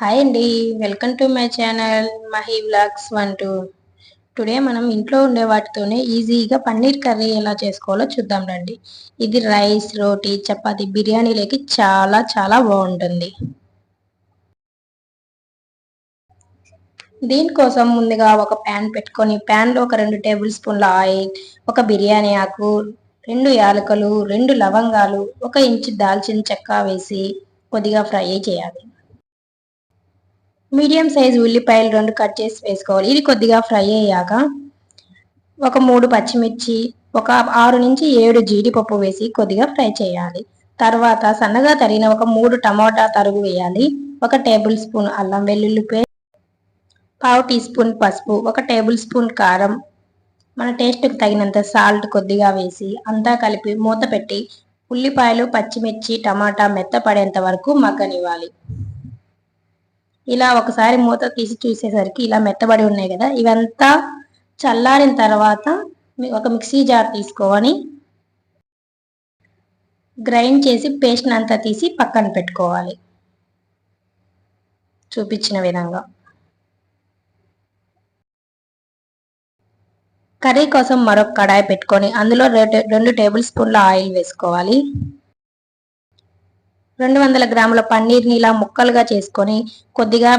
Hi అండి. Welcome to my channel Mahi vlogs one two today మనం ఇంట్లో ఉండే వాటితోనే ఈజీగా పన్నీర్ కర్రీ ఎలా చేసుకోవాలో చూద్దాం రండి. ఇది రైస్ రోటీ చపాతి బిర్యానీలోకి చాలా చాలా బాగుంటుంది. దీనికోసం ముందుగా ఒక ప్యాన్ పెట్టుకొని ప్యాన్లో ఒక రెండు టేబుల్ స్పూన్ల ఆయిల్ ఒక బిర్యానీ ఆకు రెండు యాలకులు రెండు లవంగాలు ఒక ఇంచు దాల్చిన చెక్క వేసి కొద్దిగా ఫ్రై చేయాలి. మీడియం సైజ్ ఉల్లిపాయలు రెండు కట్ చేసి వేసుకోవాలి. ఇది కొద్దిగా ఫ్రై అయ్యాక ఒక మూడు పచ్చిమిర్చి ఒక ఆరు నుంచి ఏడు జీడిపప్పు వేసి కొద్దిగా ఫ్రై చేయాలి. తర్వాత సన్నగా తరిగిన ఒక మూడు టమాటా తరుగు వేయాలి. ఒక టేబుల్ స్పూన్ అల్లం వెల్లుల్లి పేస్ట్ పావు టీ స్పూన్ పసుపు ఒక టేబుల్ స్పూన్ కారం మన టేస్ట్కి తగినంత సాల్ట్ కొద్దిగా వేసి అంతా కలిపి మూత పెట్టి ఉల్లిపాయలు పచ్చిమిర్చి టమాటా మెత్తపడేంత వరకు మగ్గనివ్వాలి. ఇలా ఒకసారి మూత తీసి చూసేసరికి ఇలా మెత్తబడి ఉన్నాయి కదా ఇవంతా చల్లారిన తర్వాత ఒక మిక్సీ జార్ తీసుకోవాలి గ్రైండ్ చేసి పేస్ట్ని అంతా తీసి పక్కన పెట్టుకోవాలి. చూపించిన విధంగా. కర్రీ కోసం మరొక కడాయి పెట్టుకొని అందులో రెండు టేబుల్ స్పూన్ల ఆయిల్ వేసుకోవాలి. రెండు వందల గ్రాముల పన్నీర్ని ఇలా ముక్కలుగా చేసుకొని కొద్దిగా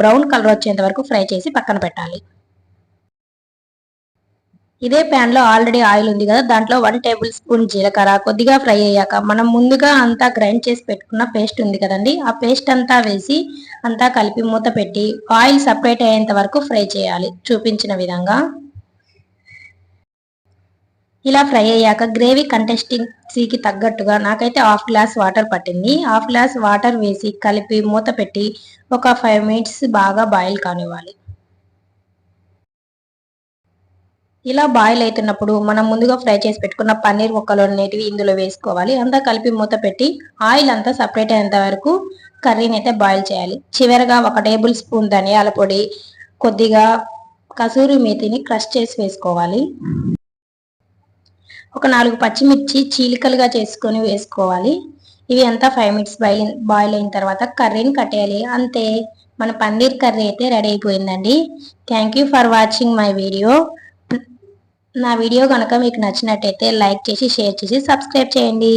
బ్రౌన్ కలర్ వచ్చేంత వరకు ఫ్రై చేసి పక్కన పెట్టాలి. ఇదే ప్యాన్లో ఆల్రెడీ ఆయిల్ ఉంది కదా దాంట్లో వన్ టేబుల్ స్పూన్ జీలకర్ర కొద్దిగా ఫ్రై అయ్యాక మనం ముందుగా అంతా గ్రైండ్ చేసి పెట్టుకున్న పేస్ట్ ఉంది కదండి ఆ పేస్ట్ అంతా వేసి అంతా కలిపి మూత పెట్టి ఆయిల్ సపరేట్ అయ్యేంత వరకు ఫ్రై చేయాలి చూపించిన విధంగా. ఇలా ఫ్రై అయ్యాక గ్రేవీ కంటెస్టెన్సీకి తగ్గట్టుగా నాకైతే హాఫ్ గ్లాస్ వాటర్ పట్టింది. హాఫ్ గ్లాస్ వాటర్ వేసి కలిపి మూత పెట్టి ఒక ఫైవ్ మినిట్స్ బాగా బాయిల్ కానివ్వాలి. ఇలా బాయిల్ అవుతున్నప్పుడు మనం ముందుగా ఫ్రై చేసి పెట్టుకున్న పన్నీర్ ముక్కలు అనేటివి ఇందులో వేసుకోవాలి. అంతా కలిపి మూత పెట్టి ఆయిల్ అంతా సపరేట్ అయ్యేంత వరకు కర్రీని అయితే బాయిల్ చేయాలి. చివరగా ఒక టేబుల్ స్పూన్ ధనియాల పొడి కొద్దిగా కసూరి మేతిని క్రష్ చేసి వేసుకోవాలి. ఒక నాలుగు పచ్చిమిర్చి చీలికలుగా చేసుకొని వేసుకోవాలి. ఇవి అంతా ఫైవ్ మినిట్స్ బాయిల్ బాయిల్ అయిన తర్వాత కర్రీని కట్టేయాలి. అంతే మన పన్నీర్ కర్రీ అయితే రెడీ అయిపోయిందండి. Thank you for watching my video నా వీడియో కనుక మీకు నచ్చినట్టయితే లైక్ చేసి షేర్ చేసి సబ్స్క్రైబ్ చేయండి.